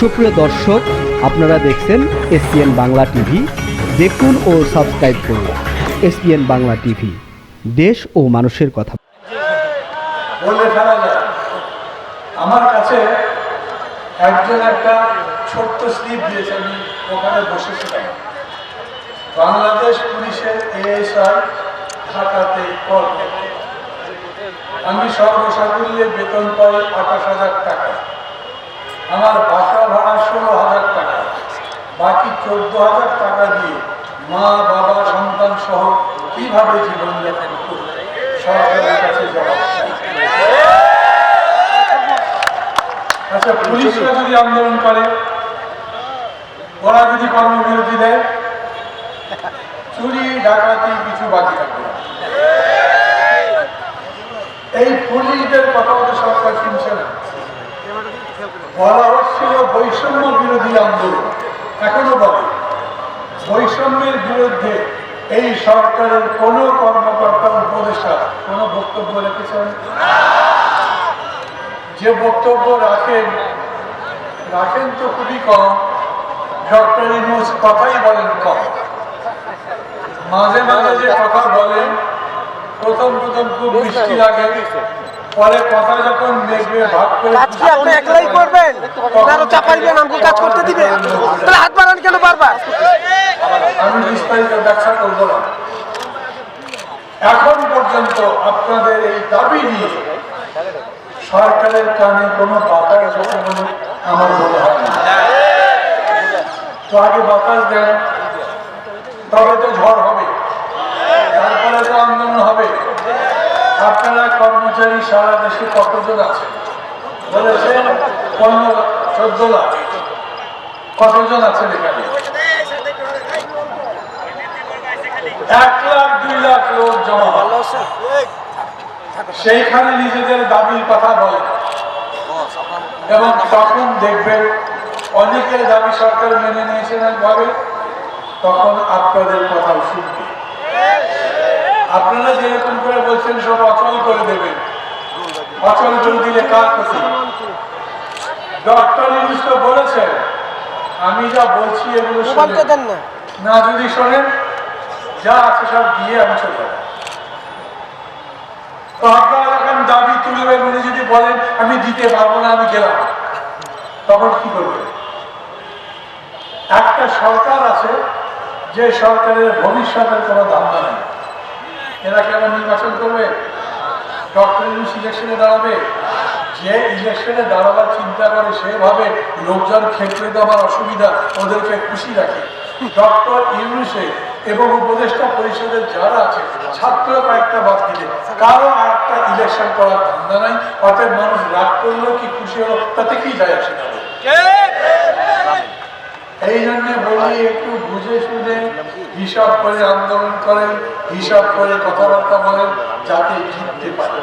সুপ্রিয় দর্শক, আপনারা দেখছেন এসপিএন বাংলা টিভি। দেখুন ও সাবস্ক্রাইব করুন এসপিএন বাংলা টিভি। দেশ ও মানুষের কথা। আমার কাছে একজন একটা ছোট্ট স্লিপ দিয়েছে, আমি ওখানে বসেছিলাম। বাংলাদেশ পুলিশের এএসআই ঢাকাতে কর্মরত। আমি সর্বসাকুল্যে বেতন পাই আঠাশ হাজার টাকা। আমার বাসা ভাড়া ষোলো হাজার টাকা বাকি চোদ্দ হাজার টাকা দিয়ে মা, বাবা, সন্তান সহ কীভাবে জীবনযাপন করবে? কাছে আচ্ছা পুলিশরা যদি আন্দোলন করে, ওরা যদি কর্মবিরতি দেয়, চুরি, ডাকাতি কিছু বাকি থাকবে এই পুলিশদের কথা তো সরকার শুনছে না। বলা হচ্ছিল বৈষম্য বিরোধী আন্দোলন। এখনও বলে, বৈষম্যের বিরুদ্ধে এই সরকারের কোন কর্মকর্তা, উপদেষ্টা কোন বক্তব্য রেখেছেন? যে বক্তব্য রাখেন রাখেন তো খুবই কম। ডক্টর ইনুস কথাই বলেন কম। মাঝে মাঝে যে কথা বলেন, প্রথম প্রথম খুব মিষ্টি লাগে। পরে কথা যখন দেখবে ভাগ করে কাজ কি আপনি একলাই করবেন? আরও চাপাইবেন আমাকে কাজ করতে দিবেন তাহলে হাত বাড়ান কেন বারবার? আমি বিস্তারিত ব্যাখ্যা করব না। এখন পর্যন্ত আপনাদের এই দাবি নিয়ে সরকারের কানে কোনো বাতাস আমার মনে হয় না। তো আগে বাতাস দেন তবে তো ঝড় হবে। তারপরে তো আন্দোলন হবে। আপনারা কর্মচারী সারা দেশে কতজন আছে? বলেছেন পনেরো চোদ্দ লাখ। কতজন আছেন এখানে? এক লাখ দুই লাখ লোক জমা সেইখানে নিজেদের দাবির কথা বলে। এবং তখন দেখবেন অনেকের দাবি সরকার মেনে নিয়েছেন ভাবে তখন আপনাদের কথাও শুনবে। আপনারা যেরকম করে বলছেন সব অচল করে দেবেন অচল করে দিলে কার ক্ষতি? ডক্টর ইউনুস তো বলেছেন আমি যা বলছি এগুলো না। যদি শোনেন যা আছে সব দিয়ে আমি চলে তো আপনারা যখন দাবি তুলবেন উনি যদি বলেন আমি দিতে পারব না আমি গেলাম। তখন কি করবেন? একটা সরকার আছে যে সরকারের ভবিষ্যতের কোনো ধান্দা নেই। এরা কি আবার নির্বাচন করবে? ডক্টর ইউনুস ইলেকশনে দাঁড়াবে? যে ইলেকশনে দাঁড়াবার চিন্তা করে সেভাবে লোকজন ক্ষেত্রে আমার অসুবিধা ওদেরকে খুশি রাখে। ডক্টর ইউনুসে এবং উপদেষ্টা পরিষদের যারা আছে ছাত্র কয়েকটা বাদ দিলে কারও আর একটা ইলেকশন করার ধান্দা নাই। অতএব মানুষ রাগ করল কি খুশি হলো তাতে কি যায় আসে এই জন্য বলি একটু বুঝে শুনে হিসাব করে আন্দোলন করেন, হিসাব করে কথাবার্তা বলেন, যাতে জিততে পারে।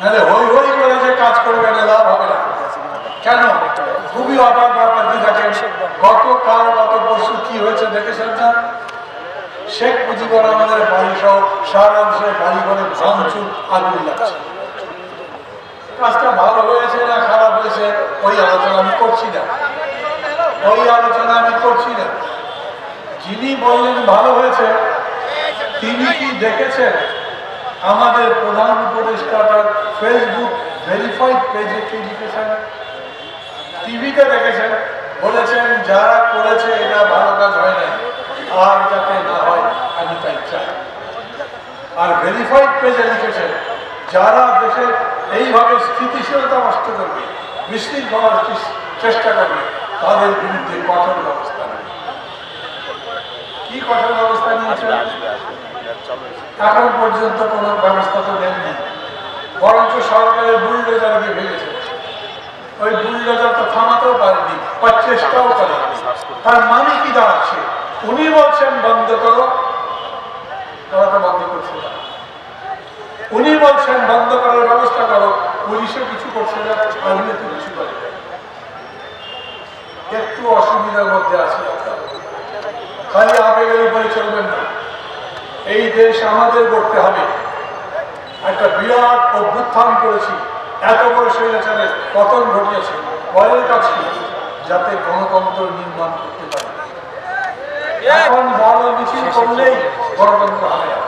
নাহলে হই হই করে যে কাজ করবে না লাভ হবে না। কেন? খুবই অবাক ব্যাপার দিয়ে থাকেন গত কাল গত পরশু কি হয়েছে দেখেছেন না? শেখ মুজিবুর রহমানের বাড়ি সহ সারা দেশের বাড়ি ঘরে ভাঙচুর আগুন লাগছে। কাজটা ভালো হয়েছে না খারাপ হয়েছে, ওই আলোচনা আমি করছি না। ওই আলোচনা আমি করছি না। যিনি বললেন ভালো হয়েছে, তিনি কি দেখেছেন? আমাদের প্রধান উপদেষ্টাটার ফেসবুক ভেরিফাইড পেজে কি লিখেছেন? টিভিতে দেখেছেন, বলেছেন যারা করেছে এটা ভালো কাজ হয় না আর যাতে না হয়, আমি তাই চাই। আর ভেরিফাইড পেজে লিখেছেন, যারা দেশে এইভাবে স্থিতিশীলতা নষ্ট করবে বিশৃঙ্খলার চেষ্টা করবে, তাদের বিরুদ্ধে কঠোর ব্যবস্থা। কি কঠোর ব্যবস্থা নিয়েছেন? এখন পর্যন্ত কোনো ব্যবস্থা তো নেননি বরঞ্চ সরকারের বুলডোজার দিয়ে ভেঙেছে। ওই বুলডোজার তো থামাতেও পারেনি, বা চেষ্টাও করেনি। তার মানে কি দাঁড়াচ্ছে? উনি বলছেন, বন্ধ করো। ওরা তো বন্ধ করছে না। উনি বলছেন, বন্ধ করার ব্যবস্থা করো। পুলিশও কিছু করছে না আর্মিও কিছু করে একটু অসুবিধার মধ্যে আছে। খালি আবেগের উপরে চলবেন না। এই দেশ আমাদের করতে হবে। একটা বিরাট অভ্যুত্থান করেছি। এত বড় স্বৈরাচারের পতন ঘটিয়েছে। পরের কাজ কি? যাতে গণতন্ত্র নির্মাণ করতে পারে। এখন বড় মিছিল করলেই গণতন্ত্র হবে না।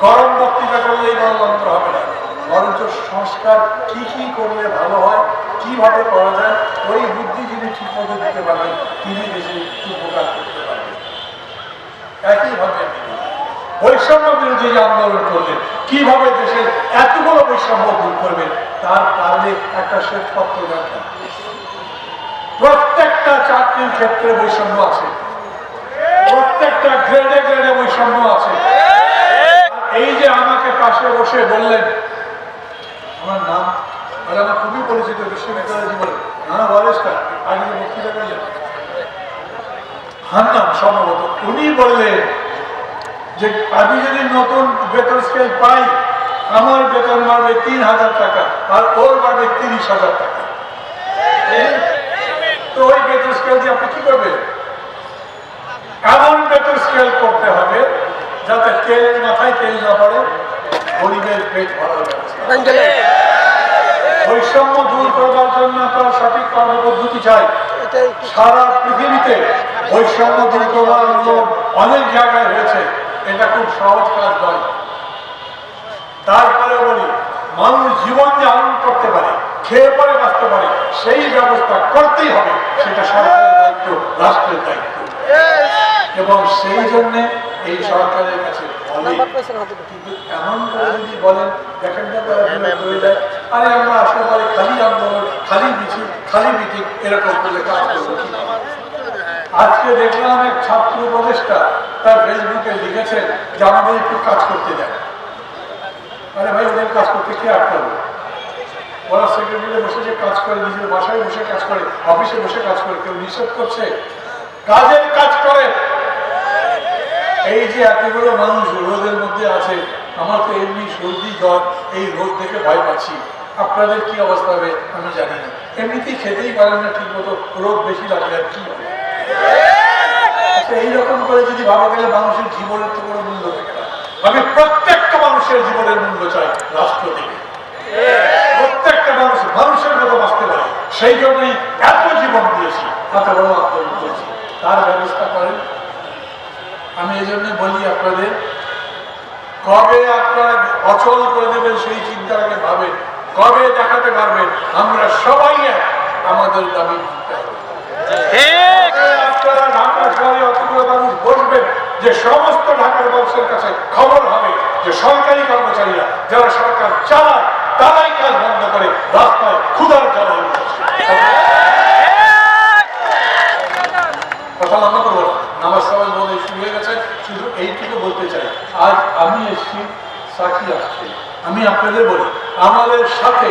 গরম বক্তৃতা করলেই গণতন্ত্র হবে না। বরঞ্চ সংস্কার কি কি করলে ভালো হয়, কীভাবে করা যায়, ওই বুদ্ধি ঠিক মতো দিতে পারবেন তিনি দেশে উপকার করতে পারবেন একইভাবে বৈষম্য বিরোধী যে আন্দোলন করলেন, কীভাবে দেশের এতগুলো বৈষম্য দূর করবেন, তার পারলে একটা শ্বেতপত্র দরকার। প্রত্যেকটা চাকরির ক্ষেত্রে বৈষম্য আছে। প্রত্যেকটা গ্রেডে গ্রেডে বৈষম্য আছে। এই যে আমাকে পাশে বসে বললেন, আমার নাম আমার খুবই পরিচিত বিশ্ববিদ্যালয় জীবনে নানা বয়সটা আগে বক্তৃতা করলেন হান্নান সম্ভবত। উনি বললেন যে আমি যদি নতুন বেতন স্কেল পাই আমার বেতন বাড়বে তিন হাজার টাকা আর ওর বাড়বে তিরিশ হাজার টাকা। তো ওই বেতন স্কেল দিয়ে আপনি কি করবেন? এমন বেতন স্কেল করতে হবে যাতে তেলের মাথায় তেল না পড়ে গরিবের পেট ভরার ব্যবস্থা বৈষম্য দূর করবার জন্য আপনার সঠিক কর্মপদ্ধতি চাই। সারা পৃথিবীতে বৈষম্য দূর করার জন্য অনেক জায়গায় হয়েছে। এটা খুব সহজ কাজ নয়। তারপরে বলি মানুষ জীবন যাপন করতে পারে খেয়ে পরে বাঁচতে পারে সেই ব্যবস্থা করতেই হবে সেটা সরকারের দায়িত্ব রাষ্ট্রের দায়িত্ব। এবং সেই জন্য এই সরকারের কাছে বলে নাম্বার পেয়েছেন হাতে কিন্তু এমন করে যদি বলেন দেখেন না তারা বিরোধ করে দেয় আরে আমরা আসলে পারে খালি আন্দোলন খালি মিছিল খালি মিটিং এরকম করলে কাজ করব? আজকে দেখলাম এক ছাত্র উপদেষ্টা তার ফেসবুকে লিখেছেন যে আমাদের একটু কাজ করতে দেয় আরে ভাই, ওদের কাজ করতে কে আটকাবে ওরা সেক্রেটারি বসে যে কাজ করে, নিজের বাসায় বসে কাজ করে অফিসে বসে কাজ করে, কেউ নিষেধ করছে? কাজের কাজ করে। এই যে এতগুলো মানুষ রোদের মধ্যে আছে, আমার তো এমনি সর্দি, জ্বর, এই রোদ থেকে ভয় পাচ্ছি। আপনাদের কি অবস্থা হবে আমি জানি না। এমনিতেই খেতেই পারেন না ঠিক মতো রোদ বেশি লাগলে আর কি হবে? এইরকম করে যদি ভাবা গেলে মানুষের জীবনের তো কোনো মূল্য থাকে না। আমি প্রত্যেকটা মানুষের জীবনের মূল্য চাই রাষ্ট্র থেকে। প্রত্যেকটা মানুষ মানুষের মতো বাঁচতে পারে। সেই জন্যই এত জীবন দিয়েছি, এত বড় আন্দোলন করেছি তার ব্যবস্থা করেন। আমি এই জন্য বলি আপনাদের, কবে আপনারা অচল করে দেবেন সেই চিন্তাটাকে ভাবেন, কবে দেখাতে পারবেন, আমরা সবাই আমাদের দাবি মানতে আপনারা ঢাকা শহরে অতগুলো মানুষ বসবেন যে সমস্ত ঢাকার মানুষের কাছে খবর হবে যে সরকারি কর্মচারীরা যারা সরকার চালায়, তারাই কাজ বন্ধ করে রাস্তায় ক্ষুধার জ্বালা আমি এসছি আমি আপনাদের বলি, আমাদের সাথে